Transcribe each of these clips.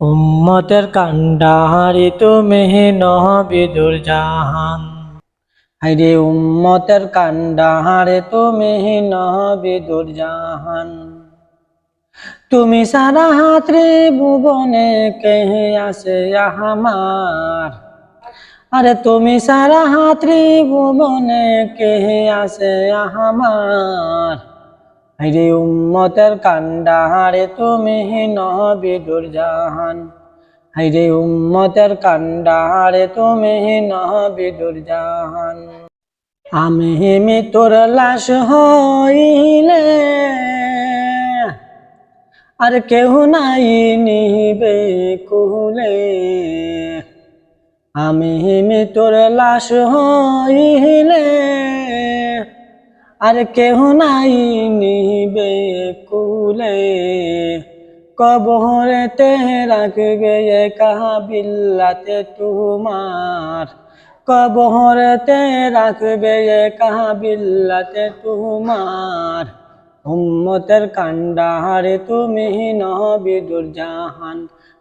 উম্মতের কান্ডাহারি তুমি নহবিদুর জাহান। হাইরে উম্মতের কান্ডাহারে তুমি নহবিদুর জাহান। তুমি সারা হাতরে ভুবনে কেহে আসে আহামার আরে তুমি সারা হাতরে ভুবনে কেহে আসে আহামার হাইরে উম্মতের কান্ডাহারে তুমি নহবিদুর জাহান হাইরে উম্মতের কান্ডাহারে তুমি নহবিদুর জাহান আমি হিমি তোর লাশ হইলে আর কেহ নাই নিবে কুলে। আমি হিমি তোর লাশ হইলে আর কেহ নাই নিবে কুলে। কবহরেতে রাখবে কাহা বিল্লাতে তোমার। কবহরেতে রাখবে কাহা বিল্লাতে তোমার। উম্মতের কান্ডাহারে তুমি নহবিদুর জাহান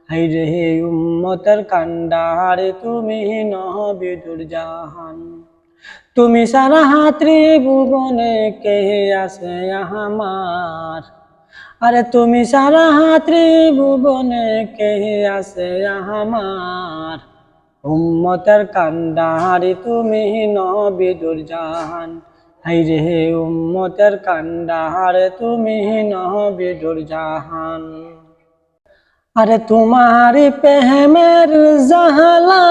হাইরে হে উম্মতের কান্ডাহারে তুমি নহবিদুর জাহান তুমি সারা হাতরি ভুবনে কে আসে আমার? আরে তুমি সারা হাতরি ভুবনে কে আসে আমার? উম্মতের কান্ডাহারি তুমি নবিদুর জাহান হাইরে হে উম্মতের কান্ডাহারে তুমি নবিদুর জাহান আরে তোমারি পেহমের জাহালা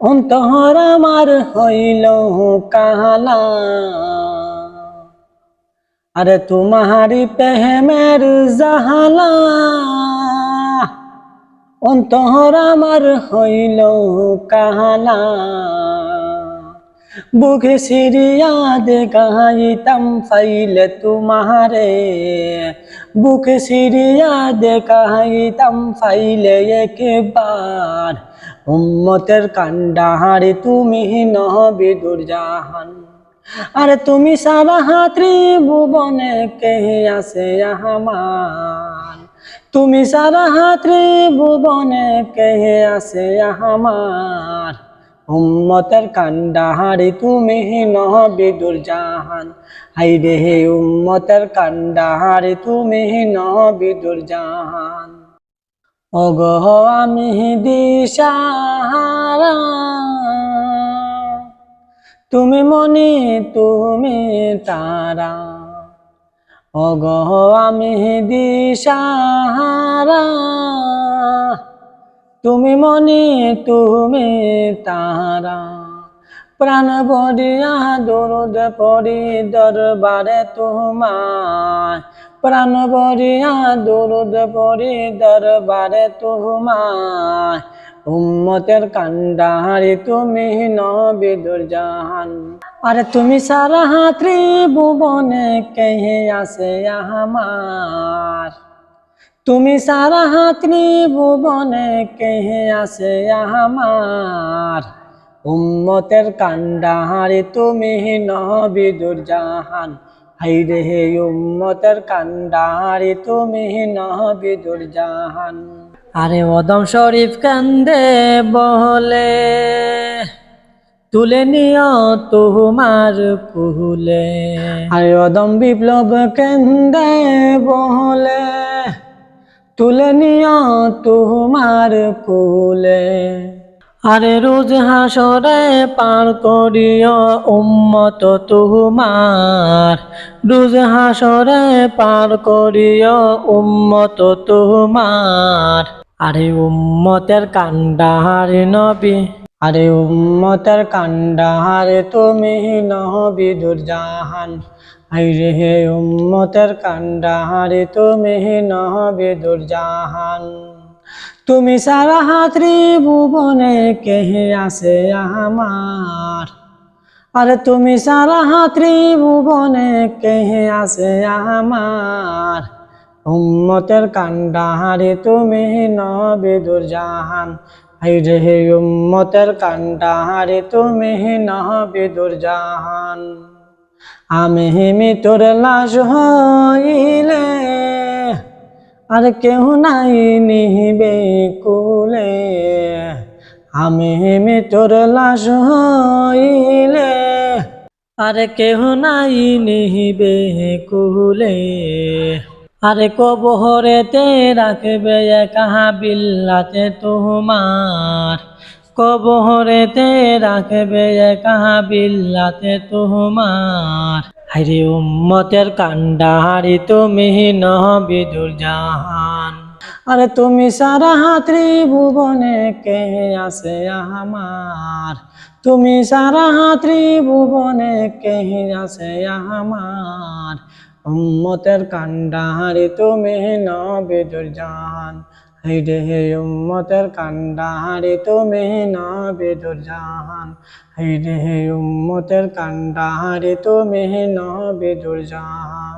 অন্তর আমার হইল কাহালা আরে তোমারি পেহমের জাহালা। অন্তর আমার হইল কাহালা বুকে সিরিয়া দে গাইতাম ফাইলে তোমারে। বুকে দে গাইতাম ফাইলে একবার। উম্মতের কান্ডাহারে তুমি নহবিদুর জাহান আরে তুমি সারা হাতরি ভুবনে কে আসে আহমান? তুমি সারা হাতরি ভুবনে কে আসে আহমার উম্মতের কান্ডাহারে তুমি নহবিদুর জাহান হাইরে হে উম্মতের কান্ডাহারে তুমি নহবিদুর জাহান ওগো আমি দিশাহারা। তুমি মনি তুমি তারা। ওগো আমি দিশাহারা। তুমি মনি তুমি তারা। প্রাণ বরিয়া দরুদ পরি দরবারে তোমার প্রাণ বরিয়া দরুদ পরি দরবারে তোমার উম্মতের কান্ডাহারি তুমি নবিদুর জাহান আরে তুমি সারা হাতরি ভুবনে কে আসে আমার? তুমি সারা হাতরি ভুবনে কে আসে আমার? উম্মতের কান্ডাহারে তুমি নবিদুর জাহান হাইরে হে উম্মতের কান্ডাহারে তুমি নবিদুর জাহান আরে ওদম শরীফ কান্দে বলে তুলে নিও তোমার কুলে আরে ওদম বিপ্লব কেন্দে বলে তুলে নিও তোমার কুলে আরে রোজ হাসরে পার করিও উম্মত তোমার রোজ হাসরে পার করিও উম্মত তোমার আরে উম্মতের কান্ডাহারে নবী, আরে উম্মতের কান্ডাহারে তুমি নহবি দুর্জাহান। আইরে হে উম্মতের কান্ডাহারে তুমি নহবি দুর্জাহান। তুমি সারা হাতরি ভুবনে কেহে আসে আমার? আরে তুমি সারা হাতরি ভুবনে কে আসে আমার? উম্মতের কান্ডাহারে তুমি নবিদুর জাহান হাইরে হে উম্মতের কান্ডাহারে তুমি নবিদুর জাহান আমি তোর লাশ হইলে আর কেউ নাই নিহিবে কুলে। আমি মৃত্যুর লাশ হইলে, আর কেহ নাই নিহিবে কুলে। আরে কবহরেতে রাখবে কাহা বিল্লাতে তোমার। কবহরেতে রাখবে কাহা বিল্লাতে তোমার। হাইরে উম্মতের কান্ডাহারি তুমি নহবিদুর জাহান আরে তুমি সারা ত্রিভুবনে কে আছে আমার? তুমি সারা ত্রিভুবনে কে আছে আমার? উম্মতের কান্ডাহারি তুমি নবিদুর জাহান হাইরে হে উম্মতের কান্ডাহারে তুমি নবিদুর জাহান। হাইরে হে উম্মতের কান্ডাহারে তুমি নবিদুর জাহান।